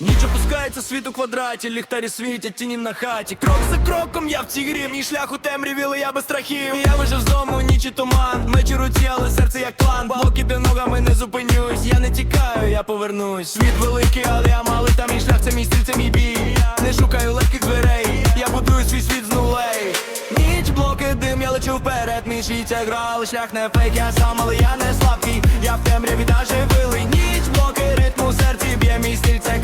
Ніч опускається світ у квадраті, ліхтарі світять тіні на хаті. Крок за кроком я в цій грі, мій шлях у темряві, але я без страхів. Я вижив з дому, ніч і туман. Меч у руці, але серце як клан. Поки ти ногами не зупинюсь. Я не тікаю, я повернусь. Світ великий, але я малий, та мій шлях, це мій стиль, це мій бій. Не шукаю легких дверей, я будую свій світ з нулей. Ніч, блоки, дим, я лечу вперед, мій світ це гра, але шлях не фейк, я сам, але я не слабкий. Я в темряві даже вилий. Ніч, блоки, ритм у серці б'є мій стиль, це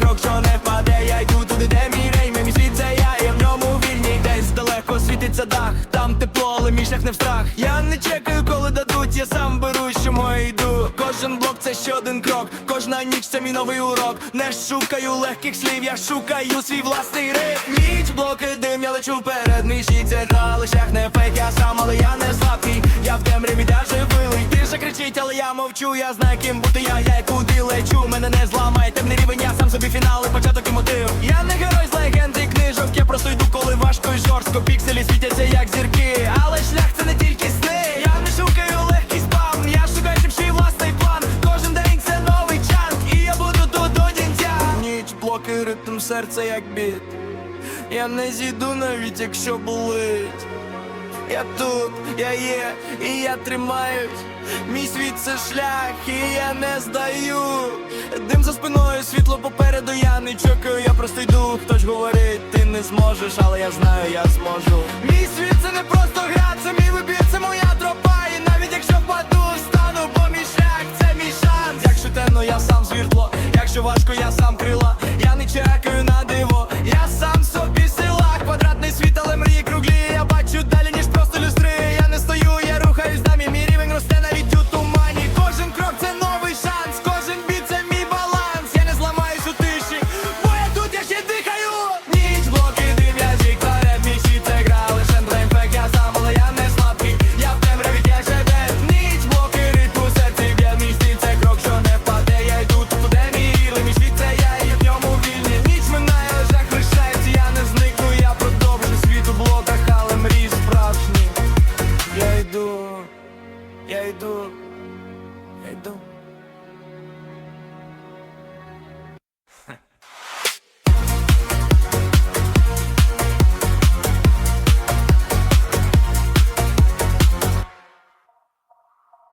світиться дах, там тепло, але мій шлях не в страх. Я не чекаю, коли дадуть, я сам беру, що моє йду. Кожен блок це ще один крок, кожна ніч це мій новий урок. Не шукаю легких слів, я шукаю свій власний ритм. Ніч, блоки, дим, я лечу вперед, мій це але шлях не фейк, я сам, але я не слабкий. Я в темряві даже вилий. Тиша кричить, але я мовчу, я знаю, ким бути я, я куди лечу. Мене не зламає темний рівень, я сам собі фінал і початок і мотив. Важко. Пікселі світяться, як зірки, але шлях це не тільки сни. Я не шукаю легкий спам, я шукаю чим свій власний план. Кожен день це новий чанк, і я буду тут до кінця. Ніч, блоки, ритм серця, як біт. Я не зійду навіть якщо болить. Я тут, я є, і я тримаюсь. Мій світ це шлях, і я не здаю. Дим за спиною, світло попереду, я не чекаю, я просто йду. Хтось говорить, зможеш, але я знаю, я зможу. Мій світ це не просто гра, це мій вибір, це моя тропа. І навіть якщо впаду, встану, бо мій шлях це мій шанс. Якщо темно, я сам звіртло, якщо важко, я сам крила. É e aí, Du? É e aí,